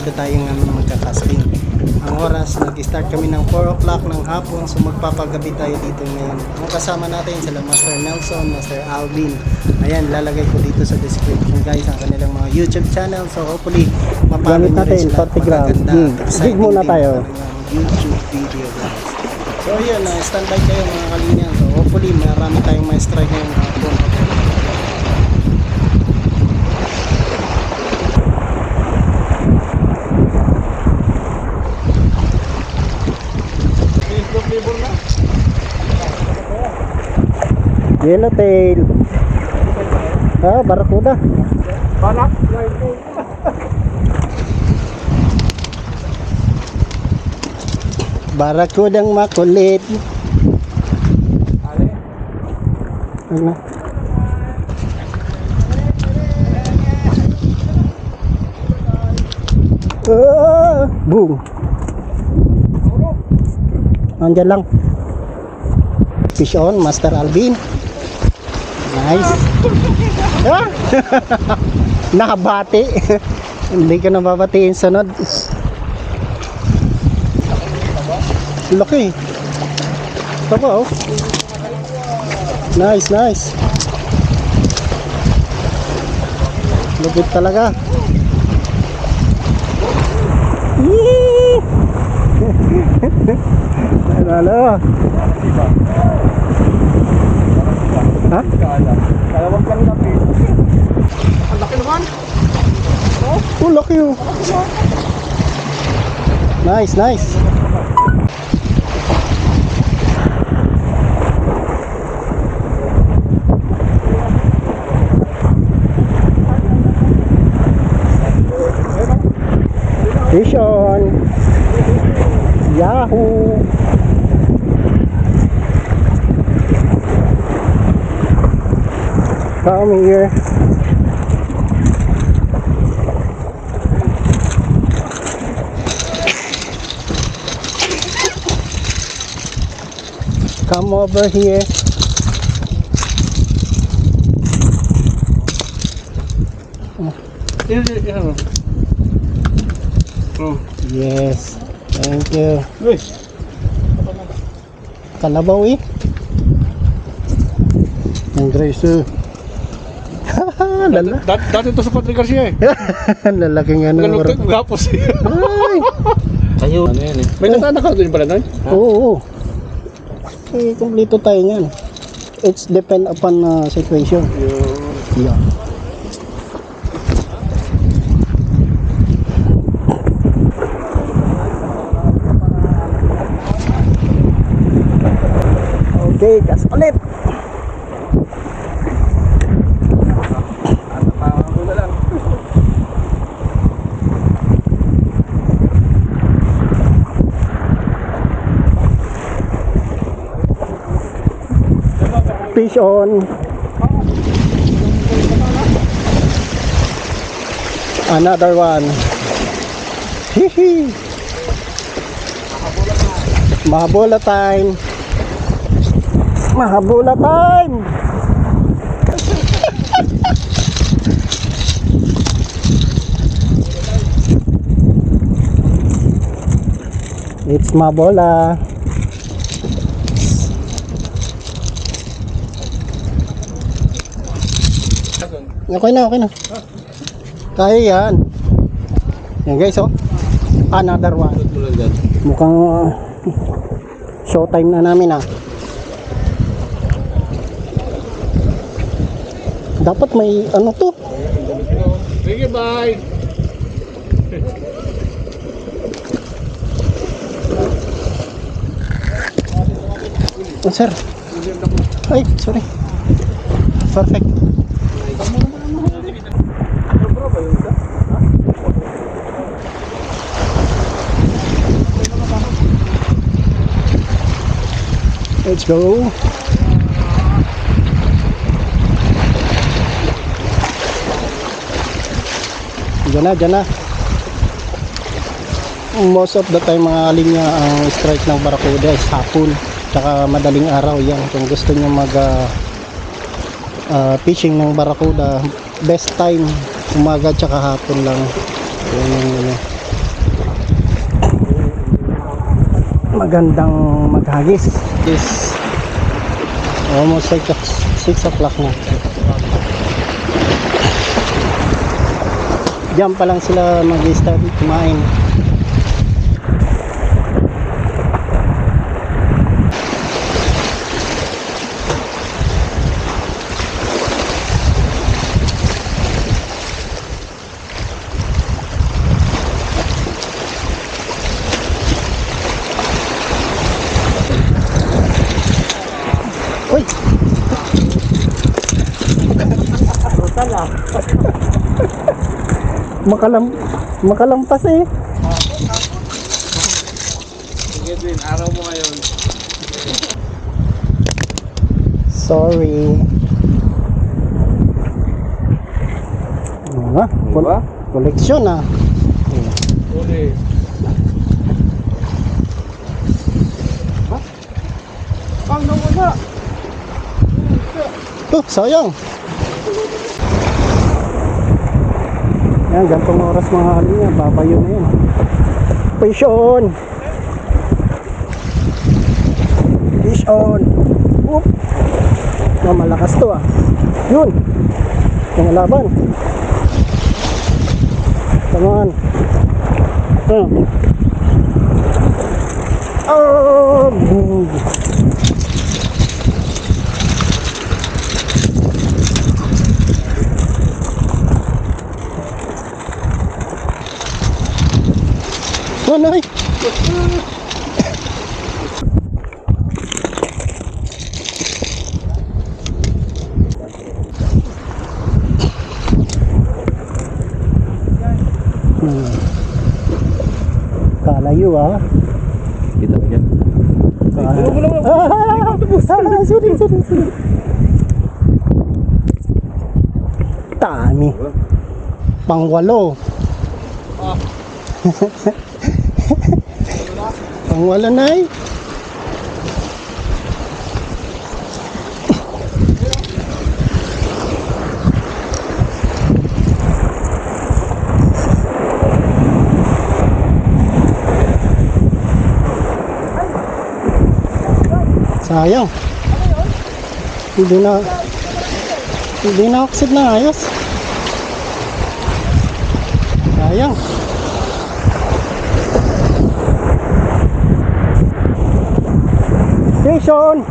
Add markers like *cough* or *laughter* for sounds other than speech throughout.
dito tayo nga magkakasting. Ang oras, nag-start kami ng 4 o'clock ng hapon, so magpapagabi tayo dito ngayon. Ang kasama natin sila Master Nelson, Master Alvin. Ayan, lalagay ko dito sa description guys ang kanilang mga YouTube channel. So hopefully, mapalo nyo rin sila. 40 gram. Magaganda Hmm. Dig muna tayo. YouTube video guys. So yun, uh, standby kayo mga kalinyan. So hopefully, marami tayong may strike ngayong hapon. Yellowtail. Ah, barakuda. Balak. Barakudang makulit. Ano? Ah, boom. Nandiyan lang. Fish on, Master Alvin. Nice. Ah! *laughs* Nakabati. *laughs* Hindi ka nababatiin sunod. Laki. Ito ba oh? Nice, nice. Lupit talaga. Yee! Lalo. *laughs* Ha? Dalawang kami na piso. Ang laki naman. Oh, laki oh. Nice, nice. Fish. Yahoo. Come here. Come over here. Yun. Oh. Yes. Thank you. Uy. Kalabaw eh. Ang. Lala. Dati, dati to sa Padre Garcia eh. *laughs* Lalaking ano. Ganun gapos eh. Ay. *laughs* Kayo. Ano yan eh? May natanak ka doon pala doon? Oo. oo. Eh, kumplito tayo niyan. It's depend upon uh, situation. Yeah. Okay, gas Fish on. Another one. Hihi. Mahabola time. Mahabola time. It's mabola. Okay na, okay na. Kaya yan. Yan guys, oh. Another one. Mukhang uh, showtime na namin ah. Dapat may ano to. Sige, bye. Oh, sir. Ay, sorry. Perfect. Let's go. Diyan na, diyan na. Most of the time mga aling niya ang strike ng barakuda is hapon. Tsaka madaling araw yan. Kung gusto niyo mag uh, uh, fishing ng barakuda, best time umaga tsaka hapon lang. Yan yung ano. Magandang maghagis. Is almost like 6 o'clock na. Diyan pa lang sila mag-start kumain. Uy! Makalam makalampas eh. Sige, Edwin, araw mo ngayon. Sorry. Ano? Diba? Koleksyon ah. Uli. Ha? Pang nawala. Oh, sayang. Yan, gantong oras mga kalinga, babayo na yun. Fish on! Fish on! Oop! Oh, malakas to ah. Yun! Yung laban. Come on. Hmm. Oh! Nanay! Hmm. Kalayo ah. Kita mo yan. Kalayo. Ah, ah, sorry, sorry, sorry. Dami. Pangwalo. *laughs* *laughs* Pangwalo na eh. Sayang. Hindi na hindi na oxid na ayos. Sayang. Station! *laughs*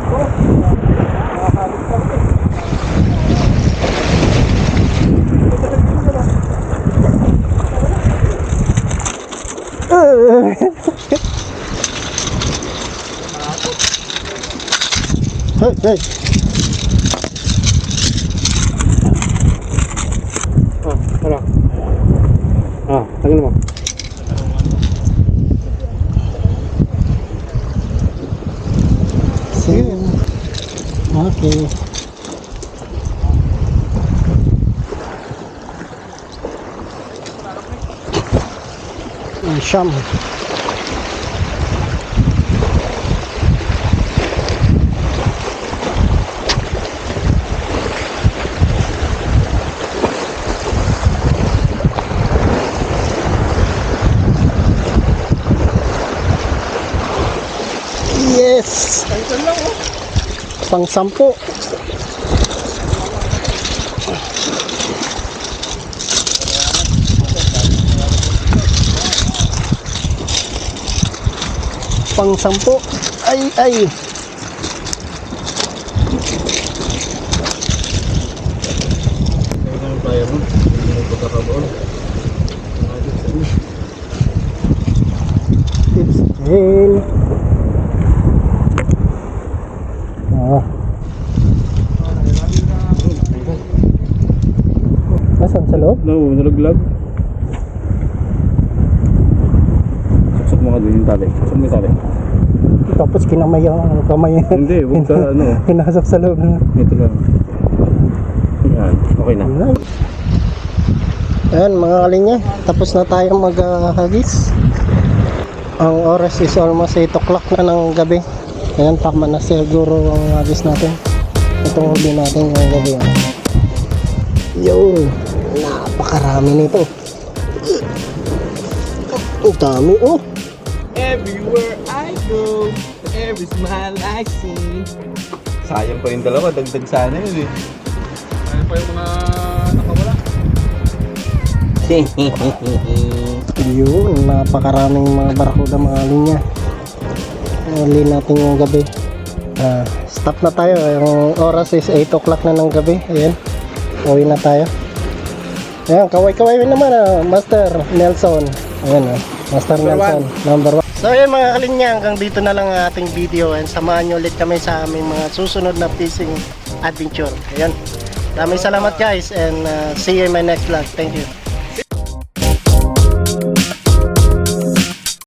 Hey, hey. Ah, tara. Ah, tagal mo. Sige. Okay. Ang siyam. Yes! Pang sampu. Pang sampu. Ay, ay. Kaya ng. Tips din. Ah. Nasaan sa loob? No, nalaglag. Saksak mo ka din yung tali. Saksak mo yung tali. Tapos kinamay ang kamay. Hindi, huwag ka ano. *laughs* Pinasok sa loob. Ito lang. Yan, okay na. Ayan. Mga kalinya, tapos na tayo maghagis. Ang oras is almost 8 o'clock na ng gabi. Ayan, tama na siguro ang hagis natin. Itong huli natin ngayong gabi. Yun, napakarami nito. Ang dami oh. Everywhere I go. Every smile I see. Sayang pa yung dalawa, dagdag sana yun eh. Sayang pa yung mga nakawala. *laughs* Yun, napakaraming mga barakuda mga linya. Uli natin yung gabi. Ah, stop na tayo. Yung oras is 8 o'clock na ng gabi. Ayan. Uwi na tayo. Ayan, kaway-kaway naman ah, Master Nelson. Ayan ah, Master Nelson. Number 1. So ayan mga kalinya, hanggang dito na lang ang ating video and samahan nyo ulit kami sa aming mga susunod na fishing adventure. Ayan. Maraming salamat guys and uh, see you in my next vlog. Thank you.